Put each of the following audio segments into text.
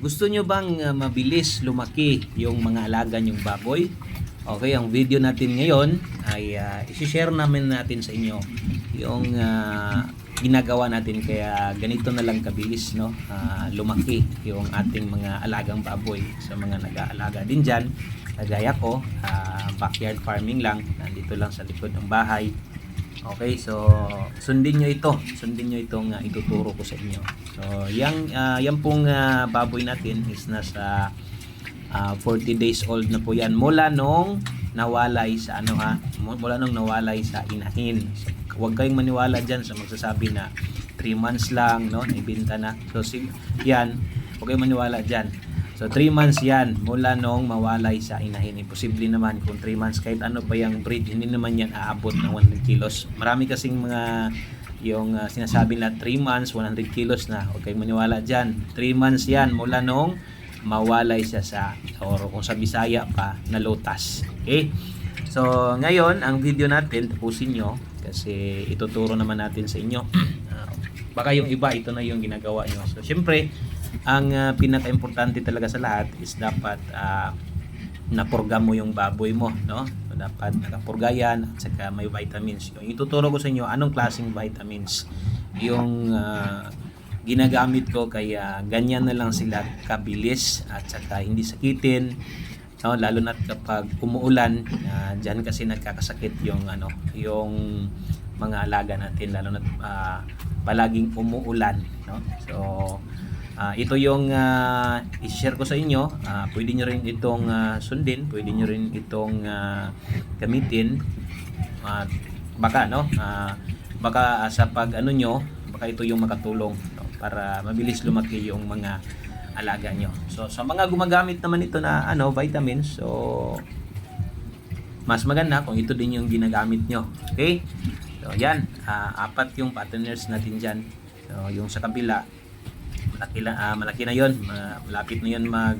Gusto nyo bang uh, mabilis lumaki yung mga alaga nyong baboy? Okay, ang video natin ngayon ay uh, isi-share namin natin sa inyo yung uh, ginagawa natin. Kaya ganito na lang kabilis no? Uh, lumaki yung ating mga alagang baboy sa mga nag-aalaga din diyan kagaya ko uh, backyard farming lang. Nandito lang sa likod ng bahay Okay, so sundin nyo ito. Sundin nyo itong uh, ituturo ko sa inyo. So, yang uh, yan pong uh, baboy natin is nasa uh, 40 days old na po yan mula nung nawalay sa ano ha, mula nung nawalay sa inahin. So, huwag kayong maniwala diyan sa magsasabi na 3 months lang, no, naibenta na. So, yan, huwag kayong maniwala diyan. So 3 months yan mula nung mawalay sa inahin. Imposible naman kung 3 months kahit ano pa yung breed, hindi naman yan aabot ng 100 kilos. Marami kasing mga yung uh, sinasabi na 3 months, 100 kilos na. Kayong maniwala dyan. 3 months yan mula nung mawalay siya sa or kung sa Bisaya pa na lotas. Okay? So ngayon, ang video natin, tapusin nyo kasi ituturo naman natin sa inyo. Uh, baka yung iba, ito na yung ginagawa nyo. So syempre, ang uh, pinaka-importante talaga sa lahat is dapat uh, napurga mo yung baboy mo, no? So, dapat nakapurga yan at saka may vitamins. Yung ituturo ko sa inyo anong klaseng vitamins yung uh, ginagamit ko kaya ganyan na lang sila kabilis at saka hindi sakitin no lalo na kapag umuulan uh, diyan kasi nagkakasakit yung ano yung mga alaga natin lalo na uh, palaging umuulan no so Uh, ito yung uh, i-share ko sa inyo. Uh, pwede nyo rin itong uh, sundin. Pwede nyo rin itong uh, gamitin. Uh, baka, no? Uh, baka uh, sa pag ano nyo, baka ito yung makatulong no? para mabilis lumaki yung mga alaga nyo. So, sa mga gumagamit naman ito na ano, vitamins, so mas maganda kung ito din yung ginagamit nyo. Okay? So, yan. Uh, apat yung partners natin dyan. So, yung sa kabila, malaki, na, uh, malaki na yon malapit na yon mag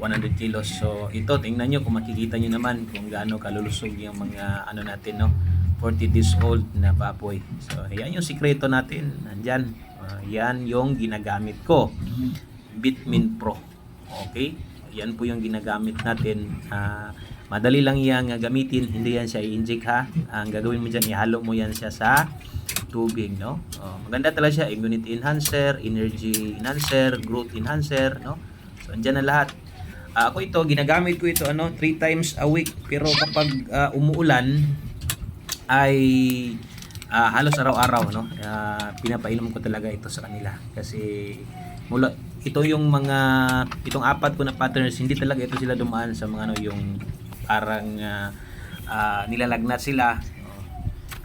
100 kilos. So ito tingnan nyo kung makikita nyo naman kung gaano kalulusog yung mga ano natin no? 40 days old na baboy. So yan yung sikreto natin nandyan. Uh, yan yung ginagamit ko Bitmin Pro. Okay? Yan po yung ginagamit natin uh, madali lang yan gamitin hindi yan siya i-inject ha ang gagawin mo dyan ihalo mo yan siya sa tubig, no? Oh, maganda talaga siya, immunity enhancer, energy enhancer, growth enhancer, no? So, andyan na lahat. Uh, ako ito, ginagamit ko ito, ano, 3 times a week. Pero kapag uh, umuulan, ay uh, halos araw-araw, no? Uh, pinapainom ko talaga ito sa kanila. Kasi, mula, ito yung mga, itong apat ko na patterns, hindi talaga ito sila dumaan sa mga, ano, yung parang uh, uh, nilalagnat sila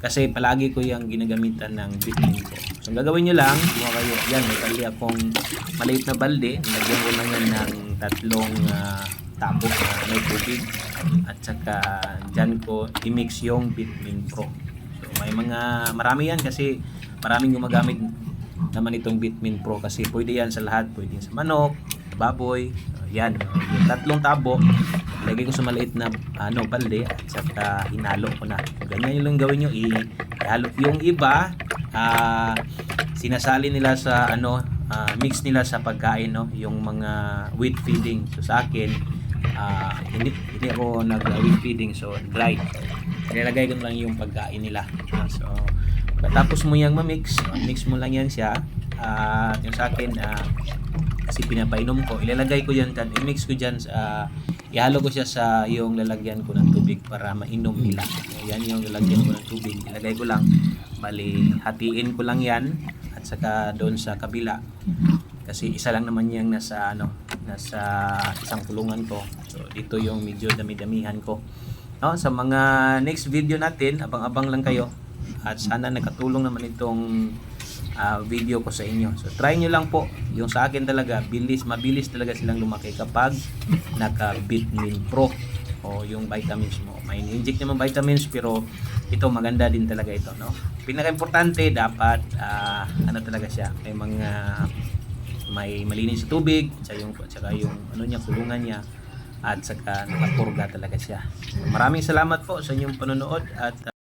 kasi palagi ko yung ginagamitan ng vitamin ko. So, ang gagawin nyo lang, kung kayo, yan, may balde akong maliit na balde. Nilagyan ko lang yan ng tatlong uh, tabo na may tubig. At saka, dyan ko i-mix yung vitamin pro. So, may mga, marami yan kasi maraming gumagamit naman itong vitamin pro kasi pwede yan sa lahat. Pwede sa manok, baboy, yan, yung tatlong tabo, lagay ko sa maliit na ano, balde at saka hinalo ko na. Ganyan yung lang gawin nyo, ihalo. Yung iba, uh, sinasali nila sa ano, uh, mix nila sa pagkain, no? yung mga wheat feeding. So sa akin, uh, hindi, hindi ako nag-wheat feeding, so dry. Nilalagay ko lang yung pagkain nila. So, tapos mo yung ma-mix, mix mo lang yan siya. At uh, yung sa akin, uh, kasi pinapainom ko ilalagay ko yan kan i-mix ko diyan sa uh, ihalo ko siya sa yung lalagyan ko ng tubig para mainom nila. Yan yung lalagyan ko ng tubig ilagay ko lang. Bali hatiin ko lang yan at saka doon sa kabila. Kasi isa lang naman yung nasa ano nasa isang kulungan ko. So dito yung medyo dami-damihan ko. No sa mga next video natin abang-abang lang kayo. At sana nakatulong naman itong uh, video ko sa inyo. So try nyo lang po. Yung sa akin talaga, bilis, mabilis talaga silang lumaki kapag naka Bitmin Pro o yung vitamins mo. May inject naman vitamins pero ito maganda din talaga ito. No? Pinaka-importante dapat uh, ano talaga siya. May mga may malinis sa tubig, at yung, saka yung ano niya, kulungan niya at saka nakapurga talaga siya. Maraming salamat po sa inyong panonood at uh,